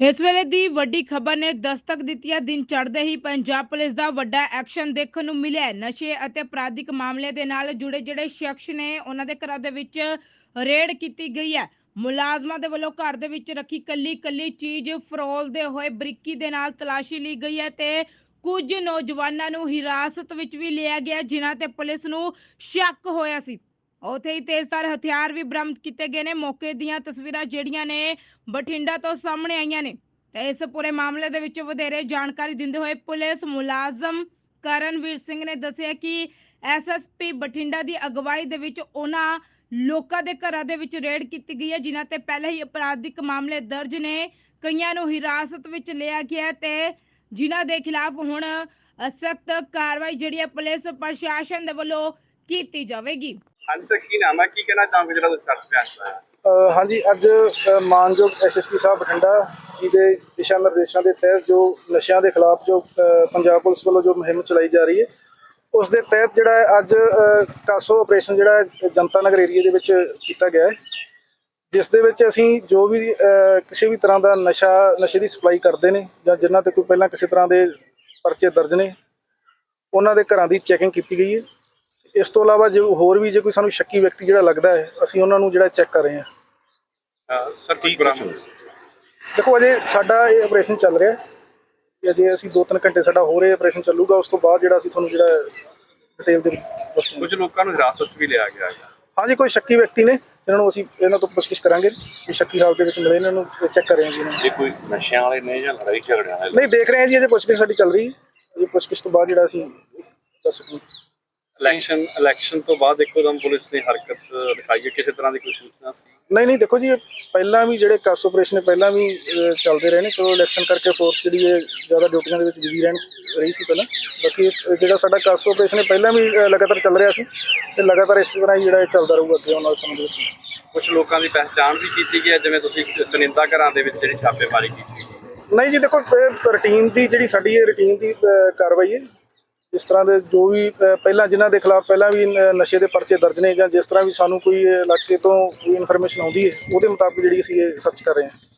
ਇਸ ਵੇਲੇ ਦੀ ਵੱਡੀ ਖਬਰ ਨੇ ਦਸਤਕ ਦਿੱਤੀ ਹੈ ਦਿਨ ਚੜ੍ਹਦੇ ਹੀ ਪੰਜਾਬ ਪੁਲਿਸ ਦਾ ਵੱਡਾ ਐਕਸ਼ਨ ਦੇਖਣ ਨੂੰ ਮਿਲਿਆ ਹੈ। ਨਸ਼ੇ ਅਤੇ ਅਪਰਾਧਿਕ ਮਾਮਲੇ ਦੇ ਨਾਲ ਜੁੜੇ ਜਿਹੜੇ ਸ਼ਖਸ ਨੇ, ਉਹਨਾਂ ਦੇ ਘਰਾਂ ਦੇ ਵਿੱਚ ਰੇਡ ਕੀਤੀ ਗਈ ਹੈ। ਮੁਲਾਜ਼ਮਾਂ ਦੇ ਵੱਲੋਂ ਘਰ ਦੇ ਵਿੱਚ ਰੱਖੀ ਕੱਲੀ ਕੱਲੀ ਚੀਜ਼ ਫਰੋਲਦੇ ਹੋਏ ਬਰੀਕੀ ਦੇ ਨਾਲ ਤਲਾਸ਼ੀ ਲਈ ਗਈ ਹੈ ਤੇ ਕੁਝ ਨੌਜਵਾਨਾਂ ਨੂੰ ਹਿਰਾਸਤ ਵਿੱਚ ਵੀ ਲਿਆ ਗਿਆ, ਜਿਨ੍ਹਾਂ ਤੇ ਪੁਲਿਸ ਨੂੰ ਸ਼ੱਕ ਹੋਇਆ ਸੀ। ਉੱਥੇ ਹੀ ਤੇਜ਼ਧਾਰ ਹਥਿਆਰ ਵੀ ਬਰਾਮਦ ਕੀਤੇ ਗਏ ਨੇ। ਮੌਕੇ ਦੀਆਂ ਤਸਵੀਰਾਂ ਜਿਹੜੀਆਂ ਨੇ ਬਠਿੰਡਾ ਤੋਂ ਸਾਹਮਣੇ ਆਈਆਂ ਨੇ। ਤੇ ਇਸ ਪੂਰੇ ਮਾਮਲੇ ਦੇ ਵਿੱਚ ਵਧੇਰੇ ਜਾਣਕਾਰੀ ਦਿੰਦੇ ਹੋਏ ਪੁਲਿਸ ਮੁਲਾਜ਼ਮ ਕਰਨਵੀਰ ਸਿੰਘ ਨੇ ਦੱਸਿਆ ਕਿ ਐਸਐਸਪੀ ਬਠਿੰਡਾ ਦੀ ਅਗਵਾਈ ਦੇ ਵਿੱਚ ਉਹਨਾਂ ਲੋਕਾਂ ਦੇ ਘਰਾਂ ਦੇ ਵਿੱਚ ਰੇਡ ਕੀਤੀ ਗਈ ਹੈ, ਜਿਨ੍ਹਾਂ ਤੇ ਪਹਿਲਾਂ ਹੀ ਅਪਰਾਧਿਕ ਮਾਮਲੇ ਦਰਜ ਨੇ। ਕਈਆਂ ਨੂੰ ਹਿਰਾਸਤ ਵਿੱਚ ਲਿਆ ਗਿਆ ਹੈ ਤੇ ਜਿਨ੍ਹਾਂ ਦੇ ਖਿਲਾਫ ਹੁਣ ਸਖਤ ਕਾਰਵਾਈ ਜਿਹੜੀ ਹੈ ਪੁਲਿਸ ਪ੍ਰਸ਼ਾਸਨ ਦੇ ਵੱਲੋਂ ਕੀਤੀ ਜਾਵੇਗੀ। ਹਾਂਜੀ ਸਰ ਕੀ ਨਾਮ ਹੈ? ਕੀ ਕਹਿਣਾ ਚਾਹੋਗੇ ਜਿਹੜਾ ਤੁਸੀਂ ਸੜਕ ਤੇ ਆਇਆ ਅ, ਹਾਂਜੀ ਅੱਜ ਅ, ਮਾਨਯੋਗ ਐਸਐਸਪੀ ਸਾਹਿਬ ਬਠਿੰਡਾ ਜੀ ਦੇ ਦਿਸ਼ਾ ਨਿਰਦੇਸ਼ਾਂ ਦੇ ਤਹਿਤ ਜੋ ਨਸ਼ਿਆਂ ਦੇ ਖਿਲਾਫ ਜੋ ਅ, ਪੰਜਾਬ ਪੁਲਿਸ ਵੱਲੋਂ ਜੋ ਮੁਹਿੰਮ ਚਲਾਈ ਜਾ ਰਹੀ ਹੈ ਉਸ ਦੇ ਤਹਿਤ ਜਿਹੜਾ ਹੈ ਅੱਜ ਅ, ਕਾਸੋ ਆਪਰੇਸ਼ਨ ਜਿਹੜਾ ਹੈ ਜਨਤਾ ਨਗਰ ਏਰੀਆ ਦੇ ਵਿੱਚ ਕੀਤਾ ਗਿਆ ਹੈ ਜਿਸ ਦੇ ਵਿੱਚ ਅਸੀਂ ਜੋ ਵੀ ਅ, ਕਿਸੇ ਵੀ ਤਰ੍ਹਾਂ ਦਾ ਨਸ਼ਾ ਨਸ਼ੇ ਦੀ ਸਪਲਾਈ ਕਰਦੇ ਨੇ ਜਾਂ ਜਿਨ੍ਹਾਂ ਤੇ ਕੋਈ ਪਹਿਲਾਂ ਕਿਸੇ ਤਰ੍ਹਾਂ ਦੇ ਪਰਚੇ ਦਰਜ ਨੇ ਉਹਨਾਂ ਦੇ ਘਰਾਂ ਦੀ ਚੈਕਿੰਗ ਕੀਤੀ ਗਈ ਹੈ। ਇਸ ਤੋਂ ਇਲਾਵਾ ਜੇ ਹੋਰ ਵੀ ਜੇ ਕੋਈ ਸਾਨੂੰ ਸ਼ੱਕੀ ਵਿਅਕਤੀ ਜਿਹੜਾ ਲੱਗਦਾ ਹੈ ਅਸੀਂ ਉਹਨਾਂ ਨੂੰ ਜਿਹੜਾ ਚੈੱਕ ਕਰ ਰਹੇ ਹਾਂ। ਸਰ ਕੀ ਬਰਾਮਦ ਦੇਖੋ ਅਜੇ ਸਾਡਾ ਇਹ ਆਪਰੇਸ਼ਨ ਚੱਲ ਰਿਹਾ ਹੈ। ਅਜੇ ਅਸੀਂ 2-3 ਘੰਟੇ ਸਾਡਾ ਹੋਰ ਇਹ ਆਪਰੇਸ਼ਨ ਚੱਲੂਗਾ ਉਸ ਤੋਂ ਬਾਅਦ ਜਿਹੜਾ ਅਸੀਂ ਤੁਹਾਨੂੰ ਜਿਹੜਾ ਡਿਟੇਲ ਦੇ ਵਿੱਚ ਦੱਸਾਂਗੇ ਕੁਝ ਲੋਕਾਂ ਨੂੰ ਹਿਰਾਸਤ ਵੀ ਲਿਆ ਗਿਆ ਹੈ ਹਾਂਜੀ ਕੋਈ ਸ਼ੱਕੀ ਵਿਅਕਤੀ ਨੇ ਜਿਹਨਾਂ ਨੂੰ ਅਸੀਂ ਇਹਨਾਂ ਤੋਂ ਪੁੱਛਗਿੱਛ ਕਰਾਂਗੇ। ਕਿ ਸ਼ੱਕੀ ਹਾਲਤ ਦੇ ਵਿੱਚ ਮਿਲੇ ਇਹਨਾਂ ਨੂੰ ਚੈੱਕ ਕਰ ਰਹੇ ਹਾਂ ਜੀ। ਇਹਨਾਂ ਨੂੰ। ਇਹ ਕੋਈ ਨਸ਼ਿਆਂ ਵਾਲੇ ਨੇ ਜਾਂ ਲੜਾਈ ਝਗੜਿਆਂ ਵਾਲੇ ਨਹੀਂ ਦੇਖ ਰਹੇ ਹਾਂ ਜੀ ਅਜੇ ਪੁੱਛਗਿੱਛ ਸਾਡੀ ਚੱਲ ਰਹੀ ਹੈ। ਅਜੇ ਪੁੱਛਗਿੱਛ ਤੋਂ ਬਾਅਦ ਜਿਹੜਾ ਅਸੀਂ ਦੱਸ ਸਕਾਂਗੇ ਇਲੈਕਸ਼ਨ ਇਲੈਕਸ਼ਨ ਤੋਂ ਬਾਅਦ ਇੱਕੋ ਦਮ ਪੁਲਿਸ ਨੇ ਹਰਕਤ ਦਿਖਾਈ ਹੈ। ਕਿਸੇ ਤਰ੍ਹਾਂ ਦੀ ਕੋਈ ਸੂਚਨਾ ਸੀ? ਨਹੀਂ ਨਹੀਂ ਦੇਖੋ ਜੀ ਪਹਿਲਾਂ ਵੀ ਜਿਹੜੇ ਕਾਸ ਆਪਰੇਸ਼ਨ ਪਹਿਲਾਂ ਵੀ ਅਹ, ਚੱਲਦੇ ਰਹੇ ਨੇ। ਚਲੋ ਇਲੈਕਸ਼ਨ ਕਰਕੇ ਫੋਰਸ ਜਿਹੜੀ ਹੈ ਜ਼ਿਆਦਾ ਡਿਊਟੀਆਂ ਦੇ ਵਿੱਚ ਬਿਜ਼ੀ ਰਹਿਣ ਰਹੀ ਸੀ ਪਹਿਲਾਂ। ਬਾਕੀ ਜਿਹੜਾ ਸਾਡਾ ਕਾਸ ਆਪਰੇਸ਼ਨ ਹੈ ਪਹਿਲਾਂ ਵੀ ਅਹ, ਲਗਾਤਾਰ ਚੱਲ ਰਿਹਾ ਸੀ ਤੇ ਲਗਾਤਾਰ ਇਸੇ ਤਰ੍ਹਾਂ ਹੀ ਜਿਹੜਾ ਇਹ ਚੱਲਦਾ ਰਹੂਗਾ ਅੱਗੇ ਆਉਣ ਵਾਲੇ ਸਮੇਂ ਦੇ ਵਿੱਚ। ਕੁਝ ਲੋਕਾਂ ਦੀ ਪਹਿਚਾਣ ਵੀ ਕੀਤੀ ਗਈ ਹੈ ਜਿਵੇਂ ਤੁਸੀਂ ਚੁਣਿੰਦਾ ਘਰਾਂ ਦੇ ਵਿੱਚ ਜਿਹੜੀ ਛਾਪੇਮਾਰੀ ਕੀਤੀ ਨਹੀਂ ਜੀ ਦੇਖੋ ਰੁਟੀਨ ਦੀ ਜਿਹੜੀ ਸਾਡੀ ਇਹ ਰੁਟੀਨ ਦੀ ਅਹ, ਕਾਰਵਾਈ ਹੈ। ਇਸ ਤਰ੍ਹਾਂ ਦੇ ਜੋ ਵੀ ਪਹਿਲਾਂ ਜਿਨ੍ਹਾਂ ਦੇ ਖਿਲਾਫ ਪਹਿਲਾਂ ਵੀ ਨਸ਼ੇ ਦੇ ਪਰਚੇ ਦਰਜ ਨੇ ਜਾਂ ਜਿਸ ਤਰ੍ਹਾਂ ਵੀ ਸਾਨੂੰ ਕੋਈ ਇਲਾਕੇ ਤੋਂ ਕੋਈ ਇਨਫੋਰਮੇਸ਼ਨ ਆਉਂਦੀ ਹੈ, ਉਹਦੇ ਮੁਤਾਬਕ ਜਿਹੜੀ ਅਸੀਂ ਇਹ ਸਰਚ ਕਰ ਰਹੇ ਹਾਂ।